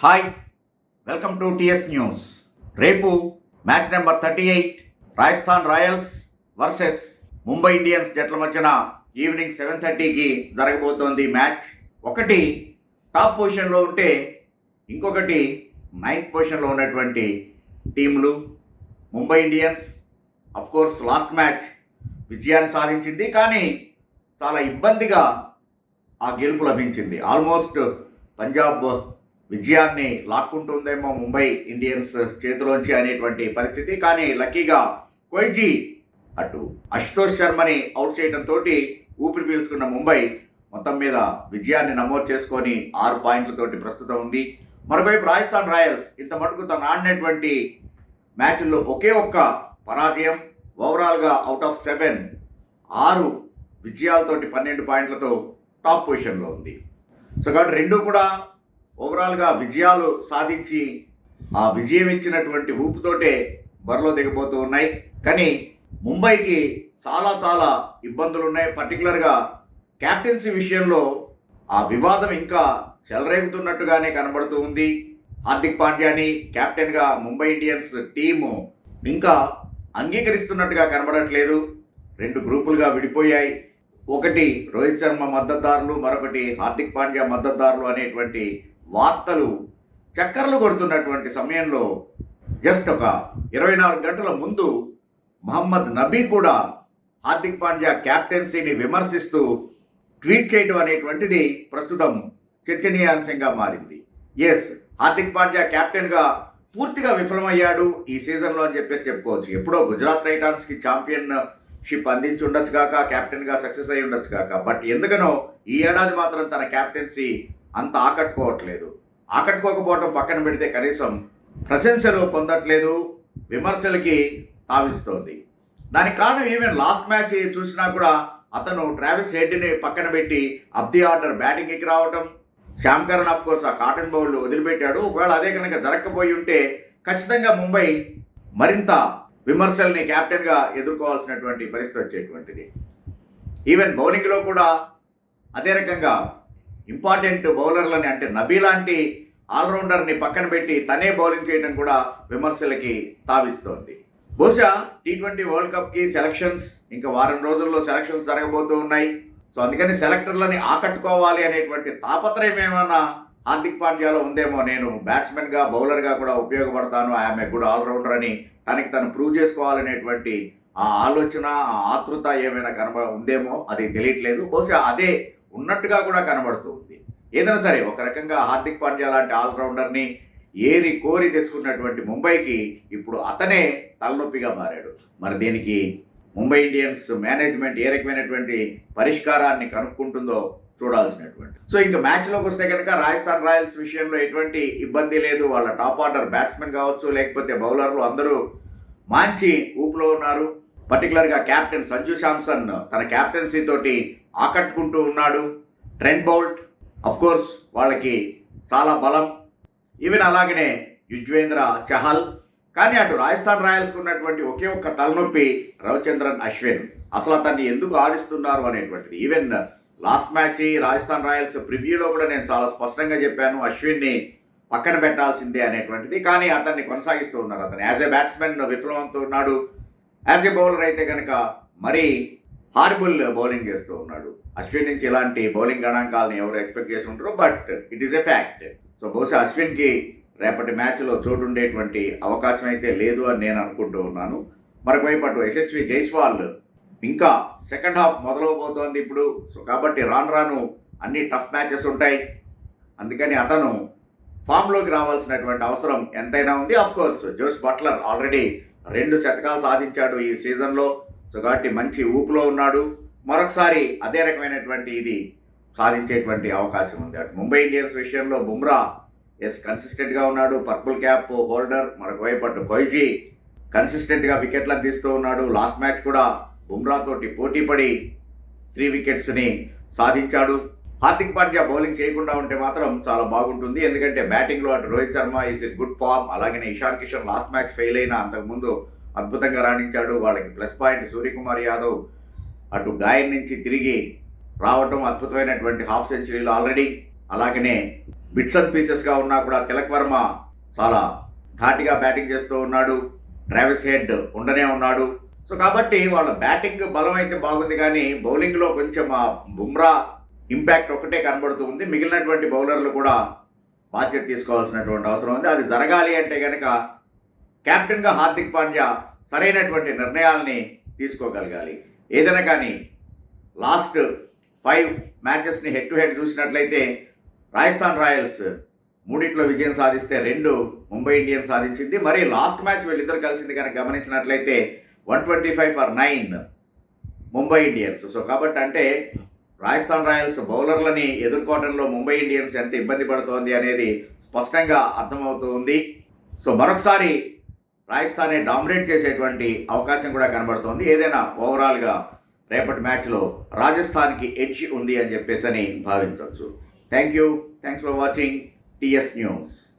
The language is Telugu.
Hi welcome to TS news రేపు match number thirty eight Rajasthan Royals versus Mumbai Indians జట్ల మధ్యన ఈవినింగ్ సెవెన్ థర్టీకి జరగబోతోంది మ్యాచ్. ఒకటి టాప్ పొజిషన్లో ఉంటే ఇంకొకటి నైన్త్ పొజిషన్లో ఉన్నటువంటి టీంలు Mumbai Indians. Of course last match విజయాన్ని సాధించింది కానీ చాలా ఇబ్బందిగా ఆ గెలుపు లభించింది. ఆల్మోస్ట్ పంజాబ్ విజయాన్ని లాక్కుంటుందేమో ముంబై ఇండియన్స్ చేతిలోంచి అనేటువంటి పరిస్థితి. కానీ లక్కీగా కొయిజీ అటు అశుతోష్ శర్మని అవుట్ చేయడంతో ఊపిరి పీల్చుకున్న ముంబై మొత్తం మీద విజయాన్ని నమోదు చేసుకొని ఆరు పాయింట్లతోటి ప్రస్తుతం ఉంది. మరోవైపు రాజస్థాన్ రాయల్స్ ఇంత మటుకు తను ఆడినటువంటి మ్యాచ్ల్లో ఒకే ఒక్క పరాజయం. ఓవరాల్గా అవుట్ ఆఫ్ సెవెన్ ఆరు విజయాలతోటి పన్నెండు పాయింట్లతో టాప్ పొజిషన్లో ఉంది. సో కాబట్టి రెండు కూడా ఓవరాల్గా విజయాలు సాధించి ఆ విజయం ఇచ్చినటువంటి ఊపుతోటే బరిలో దిగబోతూ ఉన్నాయి. కానీ ముంబైకి చాలా చాలా ఇబ్బందులు ఉన్నాయి పర్టికులర్గా క్యాప్టెన్సీ విషయంలో ఆ వివాదం ఇంకా చెలరేగుతున్నట్టుగానే కనబడుతూ ఉంది. హార్దిక్ పాండ్యాని కెప్టెన్గా ముంబై ఇండియన్స్ టీము ఇంకా అంగీకరిస్తున్నట్టుగా కనబడట్లేదు. రెండు గ్రూపులుగా విడిపోయాయి. ఒకటి రోహిత్ శర్మ మద్దతుదారులు మరొకటి హార్దిక్ పాండ్యా మద్దతుదారులు అనేటువంటి వార్తలు చక్కర్లు కొడుతున్నటువంటి సమయంలో జస్ట్ ఒక ఇరవై నాలుగు గంటల ముందు మహమ్మద్ నబీ కూడా హార్దిక్ పాండ్యా క్యాప్టెన్సీని విమర్శిస్తూ ట్వీట్ చేయడం అనేటువంటిది ప్రస్తుతం చర్చనీయాంశంగా మారింది. ఎస్ హార్దిక్ పాండ్యా కెప్టెన్గా పూర్తిగా విఫలమయ్యాడు ఈ సీజన్లో అని చెప్పేసి చెప్పుకోవచ్చు. ఎప్పుడో గుజరాత్ టైటాన్స్కి ఛాంపియన్ షిప్ అందించి ఉండొచ్చు కాక కెప్టెన్గా సక్సెస్ అయి ఉండొచ్చు కాక. బట్ ఎందుకనో ఈ ఏడాది మాత్రం తన క్యాప్టెన్సీ అంత ఆకట్టుకోవట్లేదు. ఆకట్టుకోకపోవడం పక్కన పెడితే కనీసం ప్రశంసలు పొందట్లేదు విమర్శలకి తావిస్తోంది. దానికి కారణం ఈవెన్ లాస్ట్ మ్యాచ్ చూసినా కూడా అతను ట్రావిస్ హెడ్ని పక్కన పెట్టి అబ్ ది ఆర్డర్ బ్యాటింగ్కి రావటం శ్యామ్ కరణ్ ఆఫ్ కోర్స్ ఆ కాటన్ బౌల్ వదిలిపెట్టాడు. ఒకవేళ అదే కనుక జరగకపోయి ఉంటే ఖచ్చితంగా ముంబై మరింత విమర్శల్ని క్యాప్టెన్గా ఎదుర్కోవాల్సినటువంటి పరిస్థితి వచ్చేటువంటిది. ఈవెన్ బౌలింగ్లో కూడా అదే రకంగా ఇంపార్టెంట్ బౌలర్లని అంటే నబీ లాంటి ఆల్రౌండర్ని పక్కన పెట్టి తనే బౌలింగ్ చేయడం కూడా విమర్శలకి తావిస్తోంది. బహుశా టీ ట్వంటీ వరల్డ్ కప్కి సెలక్షన్స్ ఇంకా వారం రోజుల్లో సెలక్షన్స్ జరగబోతూ ఉన్నాయి. సో అందుకని సెలెక్టర్లని ఆకట్టుకోవాలి అనేటువంటి తాపత్రయం ఏమైనా హార్దిక్ పాండ్యాలో ఉందేమో నేను బ్యాట్స్మెన్గా బౌలర్గా కూడా ఉపయోగపడతాను. I am a good allrounder అని తనకి తను ప్రూవ్ చేసుకోవాలనేటువంటి ఆ ఆలోచన ఆ ఆతృత ఏమైనా కనబ ఉందేమో అది తెలియట్లేదు. బహుశా అదే ఉన్నట్టుగా కూడా కనబడుతూ ఉంది. ఏదైనా సరే ఒక రకంగా హార్దిక్ పాండ్యా లాంటి ఆల్రౌండర్ని ఏరి కోరి తెచ్చుకున్నటువంటి ముంబైకి ఇప్పుడు అతనే తలనొప్పిగా మారాడు. మరి దీనికి ముంబై ఇండియన్స్ మేనేజ్మెంట్ ఏ రకమైనటువంటి పరిష్కారాన్ని కనుక్కుంటుందో చూడాల్సినటువంటి. సో ఇంకా మ్యాచ్లోకి వస్తే కనుక రాజస్థాన్ రాయల్స్ విషయంలో ఎటువంటి ఇబ్బంది లేదు. వాళ్ళ టాప్ ఆర్డర్ బ్యాట్స్మెన్ కావచ్చు లేకపోతే బౌలర్లు అందరూ మంచి ఊపులో ఉన్నారు. పర్టికులర్గా క్యాప్టెన్ సంజు శాంసన్ తన క్యాప్టెన్సీ తోటి ఆకట్టుకుంటూ ఉన్నాడు. ట్రెంట్ బౌల్ట్ కోర్స్ వాళ్ళకి చాలా బలం. ఈవెన్ అలాగనే యుజ్వేంద్ర చహల్. కానీ అటు రాజస్థాన్ రాయల్స్కి ఉన్నటువంటి ఒకే ఒక్క తలనొప్పి రవిచంద్రన్ అశ్విన్. అసలు అతన్ని ఎందుకు ఆడిస్తున్నారు అనేటువంటిది. Even last match Rajasthan Royals ప్రివ్యూలో కూడా నేను చాలా స్పష్టంగా చెప్పాను అశ్విన్ని పక్కన పెట్టాల్సిందే అనేటువంటిది. కానీ అతన్ని కొనసాగిస్తూ ఉన్నారు అతను. యాజ్ ఏ బ్యాట్స్మెన్ విఫలమవుతూ ఉన్నాడు. యాజ్ ఏ బౌలర్ అయితే కనుక మరీ హార్బుల్ బౌలింగ్ చేస్తూ ఉన్నాడు. అశ్విన్ నుంచి ఇలాంటి బౌలింగ్ గణాంకాలను ఎవరు ఎక్స్పెక్ట్ చేసి ఉంటారు but it is a fact so బహుశా అశ్విన్కి రేపటి మ్యాచ్లో చోటు ఉండేటువంటి అవకాశం అయితే లేదు అని నేను అనుకుంటూ ఉన్నాను. మరొకవైపు అటు యశస్వి జైస్వాల్ ఇంకా సెకండ్ హాఫ్ మొదలవబోతోంది ఇప్పుడు. సో కాబట్టి రాను రాను అన్ని టఫ్ మ్యాచెస్ ఉంటాయి. అందుకని అతను ఫామ్లోకి రావాల్సినటువంటి అవసరం ఎంతైనా ఉంది. Of course Jos Buttler already రెండు శతకాలు సాధించాడు ఈ సీజన్లో. సో కాబట్టి మంచి ఊపులో ఉన్నాడు. మరొకసారి అదే రకమైనటువంటి ఇది సాధించేటువంటి అవకాశం ఉంది. అటు ముంబై ఇండియన్స్ విషయంలో బుమ్రా ఎస్ కన్సిస్టెంట్గా ఉన్నాడు. పర్పుల్ క్యాప్ హోల్డర్ మరొక వైపు అటు కొయిజీ కన్సిస్టెంట్గా వికెట్లను తీస్తూ ఉన్నాడు. లాస్ట్ మ్యాచ్ కూడా బుమ్రా తోటి పోటీ పడి త్రీ వికెట్స్ని సాధించాడు. హార్దిక్ పాండ్యా బౌలింగ్ చేయకుండా ఉంటే మాత్రం చాలా బాగుంటుంది. ఎందుకంటే బ్యాటింగ్లో అటు Rohit Sharma is in good form అలాగనే Ishan Kishan last match fail అయినా అంతకుముందు అద్భుతంగా రాణించాడు. వాళ్ళకి ప్లస్ పాయింట్ సూర్యకుమార్ యాదవ్ అటు గాయం నుంచి తిరిగి రావటం అద్భుతమైనటువంటి హాఫ్ సెంచరీలు ఆల్రెడీ అలాగనే బిట్స్ అండ్ పీసెస్గా ఉన్నా కూడా తిలక్ వర్మ చాలా ధాటిగా బ్యాటింగ్ చేస్తూ ఉన్నాడు. ట్రావిస్ హెడ్ ఉండనే ఉన్నాడు. సో కాబట్టి వాళ్ళ బ్యాటింగ్ బలం అయితే బాగుంది కానీ బౌలింగ్లో కొంచెం బుమ్రా ఇంపాక్ట్ ఒకటే కనబడుతూ ఉంది. మిగిలినటువంటి బౌలర్లు కూడా బాధ్యత తీసుకోవాల్సినటువంటి అవసరం ఉంది. అది జరగాలి అంటే కనుక కెప్టెన్గా హార్దిక్ పాండ్యా సరైనటువంటి నిర్ణయాల్ని తీసుకోగలగాలి. ఏదైనా కానీ లాస్ట్ ఫైవ్ మ్యాచెస్ని హెడ్ టు హెడ్ చూసినట్లయితే రాజస్థాన్ రాయల్స్ మూడిట్లో విజయం సాధిస్తే రెండు ముంబై ఇండియన్స్ సాధించింది. మరి లాస్ట్ మ్యాచ్ వీళ్ళిద్దరు కలిసింది కనుక గమనించినట్లయితే one twenty five for nine Mumbai Indians. So కాబట్టి అంటే రాజస్థాన్ రాయల్స్ బౌలర్లని ఎదుర్కోవడంలో ముంబై ఇండియన్స్ ఎంత ఇబ్బంది పడుతోంది అనేది స్పష్టంగా అర్థమవుతూ ఉంది సో మరొకసారి రాజస్థాన్ని డామినేట్ చేసేటువంటి అవకాశం కూడా కనబడుతోంది. ఏదైనా ఓవరాల్గా రేపటి మ్యాచ్లో రాజస్థాన్కి ఎడ్జ్ ఉంది అని చెప్పేసి అని భావించవచ్చు. Thank you. Thanks for watching. TS News.